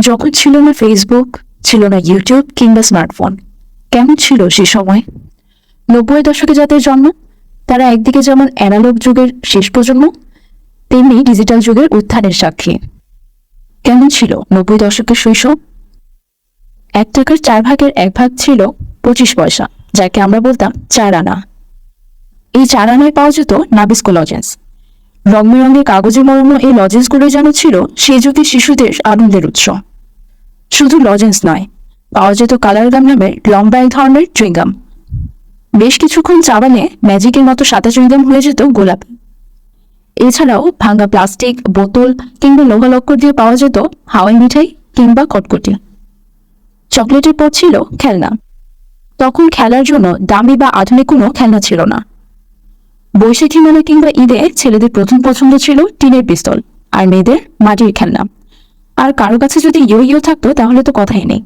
যখন ছিল না ফেসবুক ছিল না ইউটিউব কিংবা স্মার্টফোন কেমন ছিল সে সময়? নব্বই দশকে যাদের জন্ম, তারা একদিকে যেমন অ্যানালগ যুগের শেষ প্রজন্ম, তেমনি ডিজিটাল যুগের উত্থানের সাক্ষী। কেমন ছিল নব্বই দশকের শৈশব? এক টাকার চার ভাগের এক ভাগ ছিল পঁচিশ পয়সা, যাকে আমরা বলতাম চার আনা। এই চার আনায় পাওয়া যেত নাবিস্কো লজেন্স রং বেরঙের কাগজে মরণ এই লজেন্সগুলো যেন ছিল সেই যুগে শিশুদের আনন্দের উৎস। শুধু লজেন্স নয় পাওয়া যেত কালার গাম নামের লম্বা এক ধরনের চুইংগাম বেশ কিছুক্ষণ চাবালে ম্যাজিকের মতো সাদা চুইংগাম হয়ে যেত গোলাপি। এছাড়াও ভাঙা প্লাস্টিক বোতল কিংবা লোহা লক্কর দিয়ে পাওয়া যেত হাওয়াই মিঠাই কিংবা কটকটি। চকলেটের পর ছিল খেলনা। তখন খেলার জন্য দামি বা আধুনিক কোনো খেলনা ছিল না। বৈশাখী মেলা কিংবা ঈদে ছেলেদের প্রথম পছন্দ ছিল টিনের পিস্তল, আর মেয়েদের মাটির খেলনা। আর কারও কাছে যদি ইয়ো ইয়ো থাকতো, তাহলে তো কথাই নেই।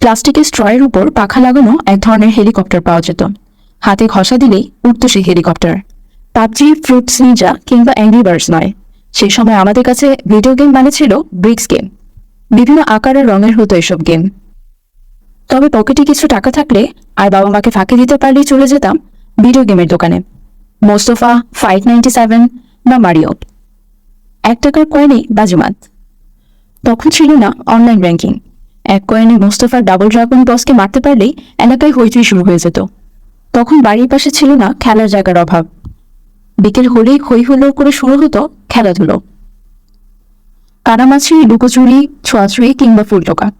প্লাস্টিকের স্ট্রয়ের উপর পাখা লাগানো এক ধরনের হেলিকপ্টার পাওয়া যেত। হাতে ঘষা দিলেই উঠত সেই হেলিকপ্টার। পাবজি, ফ্রুটস নিনজা কিংবা অ্যাংরি বার্ডস নয়। সেই সময় আমাদের কাছে ভিডিও গেম মানে ছিল ব্রিক্স গেম। বিভিন্ন আকারের রঙের হতো এসব গেম। তবে পকেটে কিছু টাকা থাকলে আর বাবা মাকে ফাঁকি দিতে পারলেই চলে যেতাম ভিডিও গেমের দোকানে। মোস্তফা, ফাইভ নাইনটি সেভেন বা মারিও। এক টাকার কয়েনে বাজিমাত। তখন ছিল না অনলাইন ব্যাংকিং এক কয়েনে মোস্তফার ডাবল ড্রাগন বসকে মারতে পারলেই এলাকায় হইচই শুরু হয়ে যেত। তখন বাড়ির পাশে ছিল না খেলার জায়গার অভাব। বিকেল হলেই হই হুল্লোড় করে শুরু হতো খেলাধুলো। কানামাছি লুকোচুরি ছোঁয়াছুঁয়ি কিংবা ফুলটোকা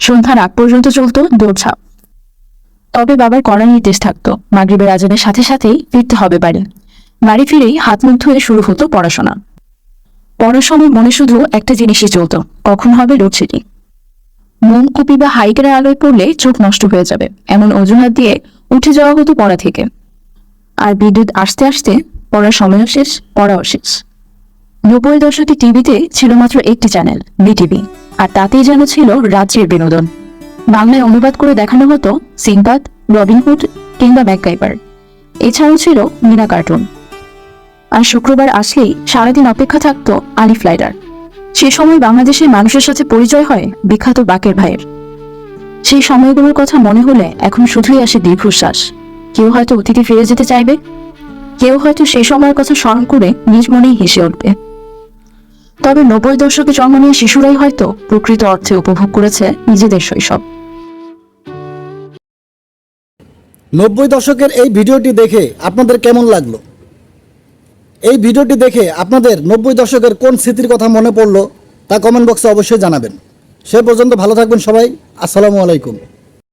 সন্ধ্যার আগ পর্যন্ত চলত দৌড়ঝাঁপ। তবে বাবার কড়া নির্দেশ থাকতো, মাগরিবের আজানের সাথে সাথেই ফিরতে হবে বাড়ি। বাড়ি ফিরেই হাত মুখ ধুয়ে শুরু হতো পড়াশোনা। পড়ার সময় মনে শুধু একটা জিনিসই চলতো কখন হবে লোডশেডিং মোম কুপি বা হাইকের আলোয় পড়লে চোখ নষ্ট হয়ে যাবে, এমন অজুহাত দিয়ে উঠে যাওয়া হতো পড়া থেকে। আর বিদ্যুৎ আসতে আসতে পড়ার সময়ও শেষ, পড়াও শেষ। নব্বই দশকে টিভিতে ছিল মাত্র একটি চ্যানেল, বিটিভি, আর তাতেই যেন ছিল রাজ্যের বিনোদন। বাংলায় অনুবাদ করে দেখানো হতো সিনবাদ রবিনহুড কিংবা ম্যাকগাইবার এছাড়াও ছিল মিনা কার্টুন। আর শুক্রবার আসলেই সারাদিন অপেক্ষা থাকতো আলিফ লাইডার সে সময় বাংলাদেশের মানুষের সাথে পরিচয় হয় বিখ্যাত বাকের ভাইয়ের। সেই সময়গুলোর কথা মনে হলে এখন শুধুই আসে দীর্ঘশ্বাস। কেউ হয়তো অতীতে ফিরে যেতে চাইবে, কেউ হয়তো সেই সময়ের কথা স্মরণ করে নিজ মনেই হেসে উঠবে। তবে নব্বই দশকে জন্ম নিয়ে শিশুরাই হয়তো প্রকৃত অর্থে উপভোগ করেছে নিজেদের শৈশব। নব্বই দশকের এই ভিডিওটি দেখে আপনাদের কেমন লাগল? এই ভিডিওটি দেখে আপনাদের নব্বই দশকের কোন স্মৃতির কথা মনে পড়ল তা কমেন্ট বক্সে অবশ্যই জানাবেন। সে পর্যন্ত ভালো থাকবেন সবাই। আসসালামু আলাইকুম।